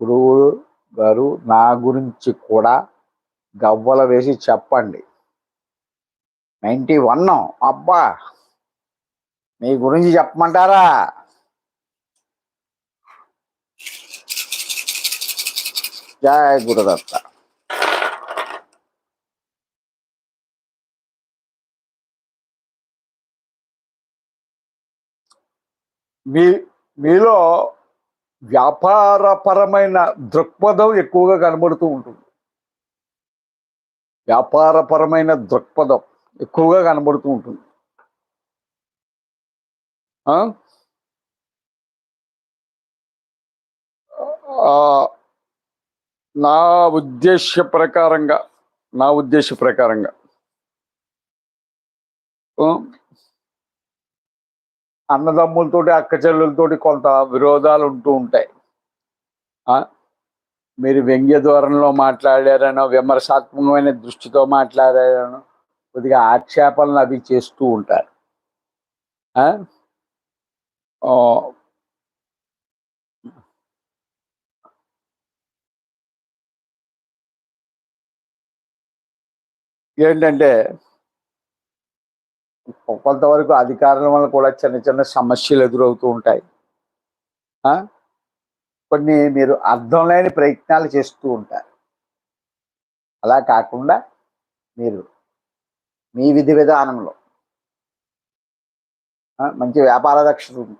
గురువు గారు నా గురించి కూడా గవ్వల వేసి చెప్పండి. నైంటీ వన్ అబ్బా! మీ గురించి చెప్పమంటారా? జయ గురుదత్త. మీ మీలో వ్యాపారపరమైన దృక్పథం ఎక్కువగా కనబడుతూ ఉంటుంది. వ్యాపారపరమైన దృక్పథం ఎక్కువగా కనబడుతూ ఉంటుంది. ఆ? నా ఉద్దేశ ప్రకారంగా నా ఉద్దేశ ప్రకారంగా. అన్నదమ్ములతోటి అక్క చెల్లెలతోటి కొంత విరోధాలు ఉంటూ ఉంటాయి. మీరు వ్యంగ్య ధోరణిలో మాట్లాడారనో విమర్శాత్మకమైన దృష్టితో మాట్లాడారనో కొద్దిగా ఆక్షేపణలు అవి చేస్తూ ఉంటారు. ఏంటంటే కొంతవరకు అధికారుల వల్ల కూడా చిన్న చిన్న సమస్యలు ఎదురవుతూ ఉంటాయి. కొన్ని మీరు అర్థం లేని ప్రయత్నాలు చేస్తూ ఉంటారు. అలా కాకుండా మీరు మీ విధి విధానంలో మంచి వ్యాపార దక్షత ఉంది.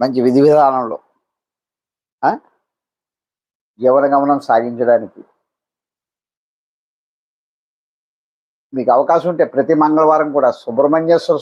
మంచి విధి విధానంలో జీవన గమనం సాగించడానికి మీకు అవకాశం ఉంటే ప్రతి మంగళవారం కూడా సుబ్రహ్మణ్యేశ్వర